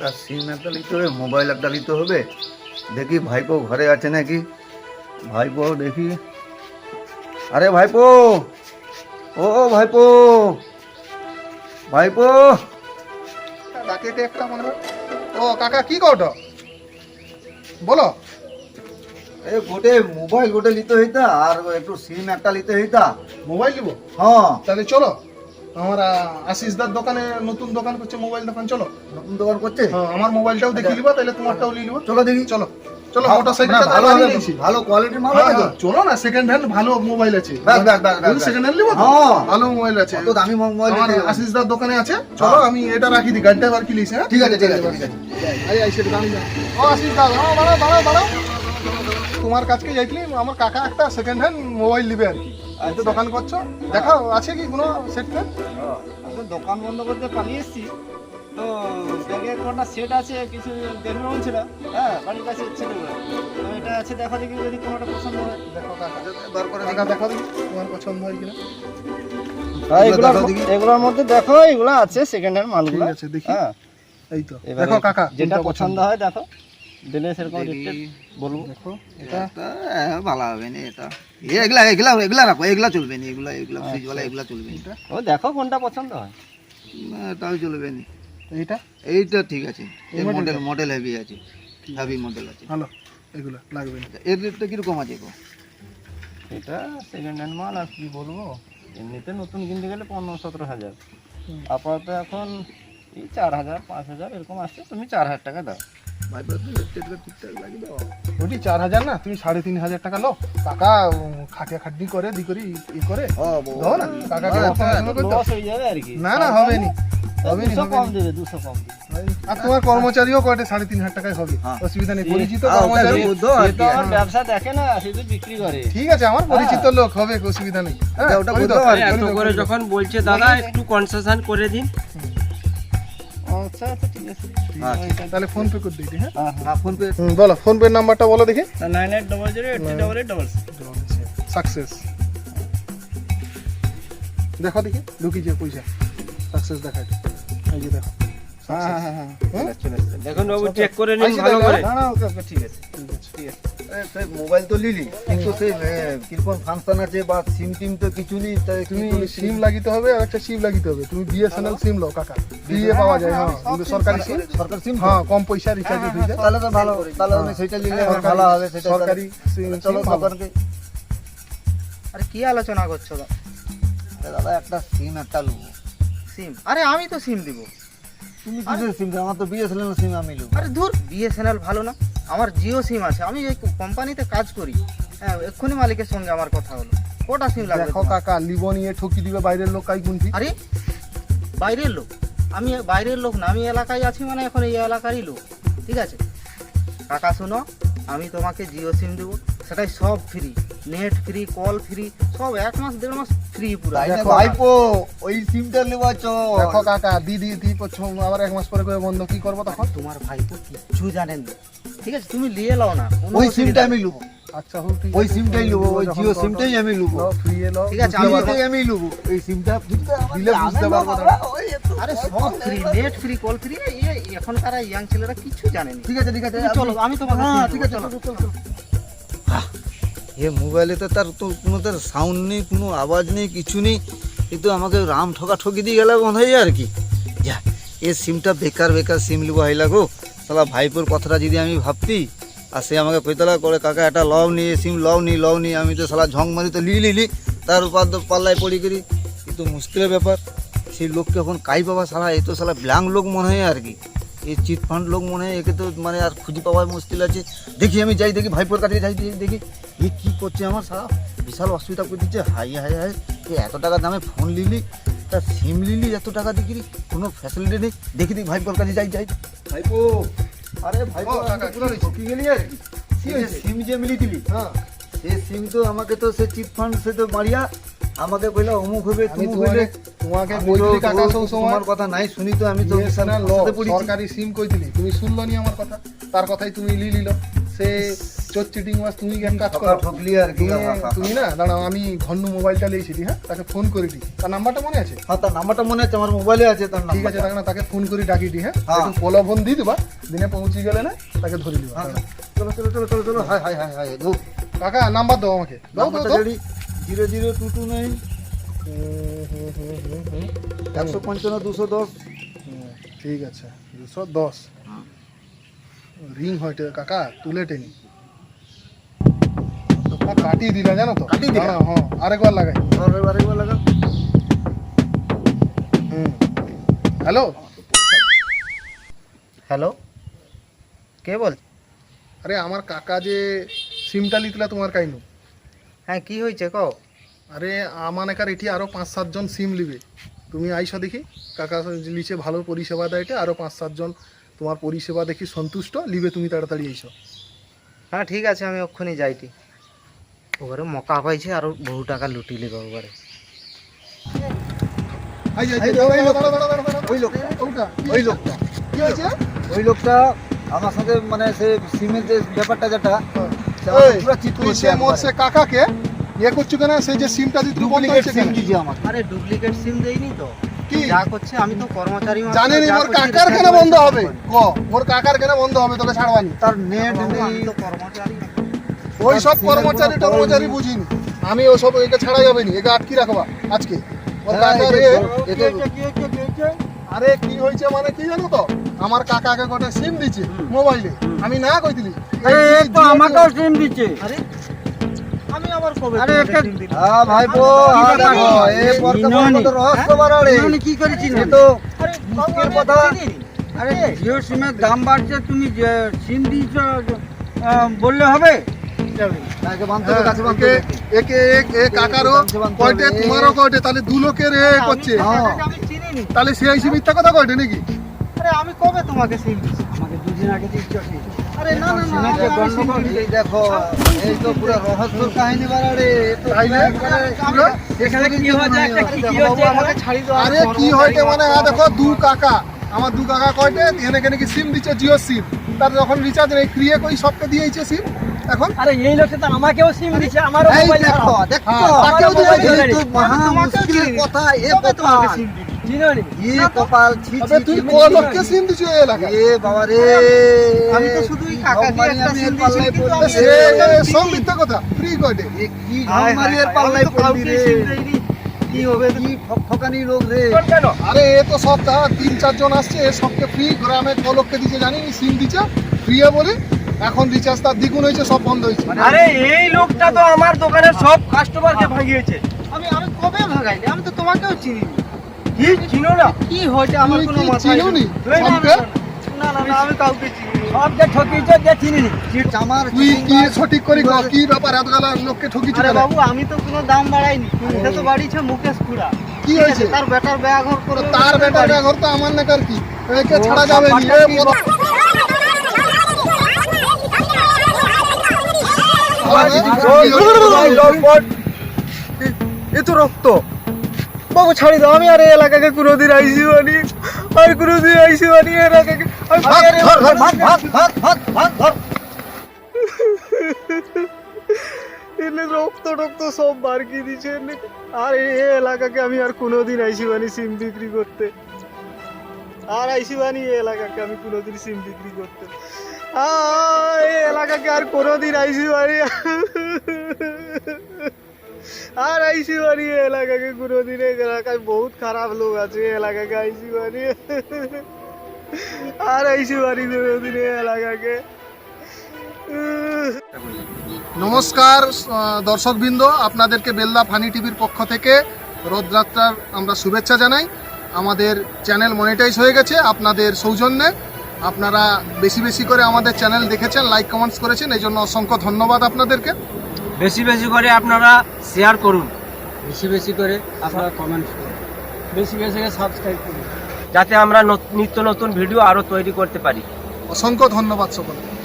একটা সিম একটা নিতে হবে মোবাইল একটা নিতে হবে। দেখি ভাইপো ঘরে আছে নাকি? ভাইপো দেখি। আরে ভাইপো! ও ভাইপো! ভাইপো! একটা মনে হয়। ও কাকা কি কওটো বলো। এ গোটে মোবাইল গোটে নিতে হইতা আর একটু সিম একটা নিতে হইতা। মোবাইল নিব হ্যাঁ। তাহলে চলো। আমার আশিস দার দোকানে নতুন দোকান করছে মোবাইল দোকান চলো। নতুন দোকান করছে? হ্যাঁ, আমার মোবাইলটাও দেখে নিবা তাহলে তোমারটাও নিয়ে নিবো। চলো দেখি। চলো চলো মোটরসাইকেলটা ভালো ভালো নিয়েছি ভালো কোয়ালিটির মাল হ্যাঁ, তো? হ্যাঁ, চলো না সেকেন্ড হ্যান্ড ভালো মোবাইল আছে। ব্যাস, ব্যাস, ব্যাস, সেকেন্ড হ্যান্ড নিবো হ্যাঁ। ভালো মোবাইল আছে। অত দামি মোবাইল আমার আশিস দার দোকানে আছে। চলো আমি এটা রাখি দিই গাড়িটা আবার কিলিস হ্যাঁ? ঠিক আছে ঠিক আছে ঠিক আছে। আই আই সেটা দাঁড়িয়ে যাও। ও আশিস দা দাঁড়াও দাঁড়াও দাঁড়াও তোমার কাছকে যাইছিলি আমার কাকা একটা সেকেন্ড হ্যান্ড মোবাইল নিবে আর কি। তো দোকান করছ? দেখাও আছে কি কোনো সেট ফেট? দোকান বন্ধ করতে পালিয়ে এসেছি। তো ব্যাগে কোনটা সেট আছে কিছু দেখবে বলছিল হ্যাঁ বাড়ির কাছে ছিল তো। এটা আছে দেখা দেখি যদি কোনোটা পছন্দ হয় দেখো কাকা। বার করে কাকা দেখো। দেখি তোমার পছন্দ হয় কিনা। হ্যাঁ দেখি। এগুলোর মধ্যে দেখো এগুলো আছে সেকেন্ড হ্যান্ড মালগুলো। আছে দেখি। হ্যাঁ। এই তো। এবারে দেখো কাকা যেটা পছন্দ হয় দেখো। দিলে সেরকম বলব। দেখো এটা এটা হ্যাঁ, ভালো হবে না এটা। এগুলা এগুলা এগুলা রাখো এগুলা চলবে না এগুলা এগুলা ফ্রিজ এগুলা চলবে না। ও দেখো কোনটা পছন্দ হয়। না, এটাও চলবে না। এইটা? এইটা ঠিক আছে। এই মডেল মডেল হেভি আছে। হেভি মডেল আছে। ভালো এগুলো লাগবে না। এর রেটটা কীরকম আছে গো? এটা সেকেন্ড হ্যান্ড মাল আর কি বলব? এমনিতে নতুন কিনতে গেলে পনেরো সতেরো হাজার। আপাতত এখন এই চার হাজার পাঁচ হাজার এরকম আসছে তুমি চার হাজার টাকা দাও। ওটি চার হাজার না? তুমি সাড়ে তিন হাজার টাকা লো। কাকা খাটিয়া খাটনি করে দি করি ই করে। হ্যাঁ, না কাকাকে হ্যাঁ, হয়ে না না হবে নি হবে নি কম দেবে দুশো কম আর তোমার কর্মচারীও কয়টা? সাড়ে তিন হাজার টাকায় হবে। হ্যাঁ। অসুবিধা নেই পরিচিত হ্যাঁ, কর্মচারী। আমার হ্যাঁ। ব্যবসা দেখে না শুধু বিক্রি করে। ঠিক আছে আমার পরিচিত লোক হবে অসুবিধা নেই। হ্যাঁ, ওটা করে। যখন বলছে দাদা একটু কনসেশন করে দিন। আচ্ছা আচ্ছা ঠিক আছে। আচ্ছা। তাহলে ফোন পে করে দিই হ্যাঁ? হ্যাঁ হ্যাঁ ফোন পে বলো ফোন পে নাম্বারটা বলো দেখি। Nine eight double zero eight double eight double success দেখো দেখি ঢুকিছে পয়সা। সাকসেস দেখায় এই যে দেখো। হ্যাঁ হ্যাঁ হ্যাঁ হুম? দেখুন বাবু চেক করে নিন ভালো করে। না না ওকে ওকে ঠিক আছে। ঠিক আছে। ঠিক আছে এ, সেই মোবাইল তো লিলি কিন্তু সেই কীরকম ফাংশন আছে বা সিম টিম তো কিছু নেই তুমি তুমি সিম লাগিতে হবে আর একটা সিম লাগিতে হবে। তুমি বিএসএনএল সিম লো কাকা। দিয়ে পাওয়া যায় হ্যাঁ সরকারি সিম সরকার সিম হ্যাঁ কম পয়সা রিচার্জ হয়ে যায় তাহলে তো ভালো। তাহলে আমি সেটা নিলে ভালো হবে সেটা সরকারি সিম চলো। দোকানকে আরে কি আলোচনা করছ দাদা একটা সিম একটা নেব সিম আরে আমি তো সিম দিব। তুমি কিসের সিম আমার তো বিএসএনএল সিম আমি নেব আরে ধুর বিএসএনএল ভালো না। আমার জিও সিম আছে আমি এই কোম্পানিতে কাজ করি। হ্যাঁ এক্ষুনি মালিকের সঙ্গে আমার কথা হলো। কটা সিম লাগবে দেখো? কাকা লিবো নিয়ে ঠকি দিবে বাইরের লোক কাই গুনছি আরে বাইরের লোক? আমি বাইরের লোক না আমি এলাকায় আছি মানে এখন এই এলাকারই লোক। ঠিক আছে? কাকা শোনো আমি তোমাকে জিও সিম দেবো। সেটাই সব free net free call free সব এক মাস দেড় মাস ফ্রি পুরো। ভাইপো ওই সিমটা নেব চো দেখো কাকা। দিদি দি প্রথম আবার এক মাস পরে করে বন্ধ কি করব তখন? তোমার ভাই তো কিচ্ছু জানেন না। ঠিক আছে তুমি নিয়ে নাও না। ওই সিমটা আমি। নেব আচ্ছা হোক ঠিক ওই সিমটাই নেব ওই জিও সিমটাই আমি নেব ঠিক আছে, আমি- আমি নেব এই সিমটা দিলে বুঝতে পারব আরে সব free net free call free এখনকার ইয়াং ছেলেরা কিছু জানেনি। ঠিক আছে ঠিক আছে চলো আমি তোমাকে হ্যাঁ ঠিক আছে চলো। এ মোবাইলে তো তার তো কোনো তার সাউন্ড নেই কোনো আওয়াজ নেই কিছু নেই। এ তো আমাকে রাম ঠকা ঠকি দিয়ে গেলে মনে হয় আর কি। যা এ সিমটা বেকার বেকার সিম লিবো হাই লাগো। সালা ভাইপোর কথাটা যদি আমি ভাবতি, আর সে আমাকে কইতলা করে, কাকা এটা লও নি সিম লও নি লও নি, আমি তো সালা ঝং মারি তো লি লিলি তার উপর পাল্লায় পড়ি করি। কিন্তু মুশকিলের ব্যাপার, সেই লোককে এখন কাই পাবা সালা এ তো সালা ব্ল্যাঙ্ক লোক মনে হয় আর কি। এই চিট ফান্ড লোক মনে হয়, একে তো মানে আর খুঁজে পাওয়া মুশকিল আছে। দেখি আমি যাই, দেখি ভাইপোর কাছে যাই, দেখি- দেখি। এ কী করছে আমার সারা বিশাল অসুবিধা করে দিচ্ছে। হাই হাই হাই এ এত টাকা দামে ফোন লিলি তা সিম লিলি, এত টাকা দিকি কোনো ফ্যাসিলিটি নেই? দেখি দেখি ভাইপোর কাছে যাই যাই। ভাইপো। আরে ভাইপো ঠকি গেলি আর। সিম যে মিলি দিলি। হ্যাঁ। সে সিম তো আমাকে তো সে চিট ফান্ড সে তো মারিয়া আমাকে কইলা অমুক হবে তুমি কইলে তোমাকে বইলি কাকা সব সময়। তোমার কথা নাই শুনি তো আমি তো লো সরকারি সিম কইছিলি তুমি শুনলো নি আমার কথা? তার কথাই তুমি লি লিল। সে চিটিং মাস তুমি এক কাজ করো। ঠকলি আর কি তুমি- না দাঁড়াও আমি ঘন্নু মোবাইলটা লিয়েছি হ্যাঁ? তাকে ফোন করে দিই। তার নাম্বারটা মনে আছে? হ্যাঁ তার নাম্বারটা মনে আছে আমার মোবাইলে আছে তার ঠিক আছে নাম্বার দাঁড়া তাকে ফোন করে ডাকি দি হ্যাঁ? হ্যাঁ। একটু প্রলোভন দিয়ে দিবা দিনে পৌঁছে গেলে না তাকে ধরে দিবা হ্যাঁ, চলো চলো চলো চলো চলো। হাই হাই হাই হাই দৌ কাকা নাম্বার দাও আমাকে। দাও দাও zero zero two two nine. একশো পঞ্চান্ন দুশো দশ। ঠিক আছে দুশো দশ। রিং হয়তো কাকা তুলে টেনি। না, কাটিয়ে দিলা জানো তো? কাটিয়ে দিলা? দাঁড়াও, হ্যাঁ আরেকবার লাগাই। আরেকবার লাগাও। হুম। হ্যালো? হ্যালো? কে বল? আরে আমার কাকা যে সিমটা লিতলা তোমার কাইনু। হ্যাঁ কি হয়েছে কও? আরে আমার একার এটি আরও পাঁচ সাতজন সিম লিবে তুমি আইসো দেখি কাকা লিচে ভালো পরিষেবা দেয় এটা আরও পাঁচ সাতজন তোমার পরিষেবা দেখি সন্তুষ্ট লিবে তুমি তাড়াতাড়ি আইসো। হ্যাঁ ঠিক আছে আমি ওক্ষুনি যাইটি। ওবারে মকা পাইছে আর বহু টাকা লুটি লিবে ওবারে। ওই? লোকটা কি হয়েছে? ওই লোকটা আমার সাথে মানে সে সিমের যে ব্যাপারটা যেটা সে পুরো চিট করছে সে মোর সে কাকাকে ইয়ে করছ কেন? সেই যে সিমটা দিতে বন্ধ ডুপ্লিকেট হয়েছে সিম? দিয়েছে আমাকে। আরে ডুপ্লিকেট সিম দেইনি তো। কি? যা করছে আমি তো কর্মচারী জানেনি মোর কাকার কেন বন্ধ হবে? ক? মোর কাকার কেন বন্ধ হবে? তোকে ছাড়বানি। তার নেট নেই। তো কর্মচারী। ওই সব কর্মচারী খবর বুঝিনি। আমি ওসব একে ছাড়া যাবে নি একে আটকি রাখবা আজকে। ওর হ্যাঁ, কাকার আরে কি হয়েছে মানে কি জানো তো? আমার কাকাকে গোটা সিম দিচ্ছে মোবাইলে। আমি না কইতিলি আমাকেও সিম দিচ্ছে আরে। আমি আবার কবে আরে একটা- হ্যাঁ ভাইপো হ্যাঁ দেখো এ পরকে পরকে তো রহস্য বাড়াড়ে কি করেছিস তো আরে মুশকিল কথা। আরে জিও সিমের দাম বাড়ছে তুমি সিম দিয়েছ বললে হবে? তাকে বাঁধতে হবে, কাছে বাঁধতে একে এক- এ কাকারও কয়টে তোমারও কয়টে? তাহলে দু লোকের এ করছে। আমি। কাকাকে আমি চিনিনি। তাহলে সেই হিসেবে মিথ্যা কথা কয়টে নাকি? আরে আমি কবে তোমাকে সিম আমাকে দুদিন আগে আরে না না না সিমের আমি- যে আমি SIM গন্ডগোল, দেখো এই তো পুরো রহস্য কাহিনী বাড়াড়ে এ তো তাইলে? একবারে পুরো? এখানে কি হয়েছে? কি দেখো কি বাবু, হচ্ছে আমাকে ছাড়ি দাও আরে কি হয়টে মানে? দেখো দু কাকা। আমার দু কাকা কয়টে? এখানে নাকি সিম দিচ্ছে? জিও সিম তার যখন রিচার্জ নেই ক্রিয়ে কই সবকে দিয়েছে সিম এখন? আরে এই লোকটা তো আমাকেও সিম দিচ্ছে আমারও মোবাইল দেখো দেখো হ্যাঁ, তাকেও তো মহা মুশকিল কথা এ দিছি? কপাল ছি ছি তুই কোন লোককে সিম এ বাবা রে। আমি তো শুধুই একটা সিম কিন্তু আমি কথা ফ্রি কি হায় হায় হায়, পড়লি কি হবে কি আরে এ তো সব তা তিন চারজন আসছে সবকে ফ্রি গ্রামে ক লোককে দিচ্ছে জানি সিম দিচ্ছে ফ্রি বলে। এখন রিচার্জ তার দ্বিগুণ হয়েছে সব বন্ধ হয়েছে। আরে এই লোকটা তো আমার দোকানের সব কাস্টমারকে ভাগিয়েছে। আমি আমি কবে ভাগাইনি? আমি তো তোমাকেও চিনি কি? চিনো না? কি হয়েছে? আমার কোনো মাথায় চিনুনি না? না। না আমি কাউকে চিনি সবকে ঠকিয়েছে যে চিনিনি? আমার তুই কি সঠিক করি ক, কি ব্যাপার? লোককে ঠকিছে আরে বাবু আমি তো কোনো দাম বাড়াইনি। এটা তো বাড়িছে মুকেশ পুরা কি হয়েছে? তার বেটার ব্যাঘর করে তো তার বেটার ঘর তো আমার নাকার কি? একে ছাড়া যাবে নি। এ তো রক্ত বাবু ছাড়ি দাও আমি আর এই এলাকাকে কোনোদিন আইসি বানি আর কোনোদিন আইসি বানি এলাকাকে এনে রক্ত টক্ত সব বারকি দিছে আর এই এলাকাকে আমি আর কোনোদিন আইসি বানি সিম বিক্রি করতে। আর আইসি বানি এই এলাকাকে আমি কোনোদিন সিম বিক্রি করতে। এলাকাকে আর কোনোদিন আইসি বানি আর আইসি এই এলাকাকে কোনোদিন এলাকায় বহুত খারাপ লোক আছে, এলাকাকে আইসি বানি আর আইসি বানি কোনোদিন এলাকাকে। নমস্কার দর্শকবৃন্দ, আপনাদেরকে বেল্লা ফানি টিভির পক্ষ থেকে রথযাত্রার আমরা শুভেচ্ছা জানাই। আমাদের চ্যানেল মনিটাইজ হয়ে গেছে, আপনাদের সৌজন্যে। আপনারা বেশি বেশি করে আমাদের চ্যানেল দেখেছেন লাইক কমেন্টস করেছেন এই জন্য অসংখ্য ধন্যবাদ আপনাদেরকে। বেশি বেশি করে আপনারা শেয়ার করুন। বেশি বেশি করে আপনারা কমেন্টস করুন। বেশি বেশি করে সাবস্ক্রাইব করুন। যাতে আমরা নত- নিত্য নতুন ভিডিও আরও তৈরি করতে পারি। অসংখ্য ধন্যবাদ সকলকে।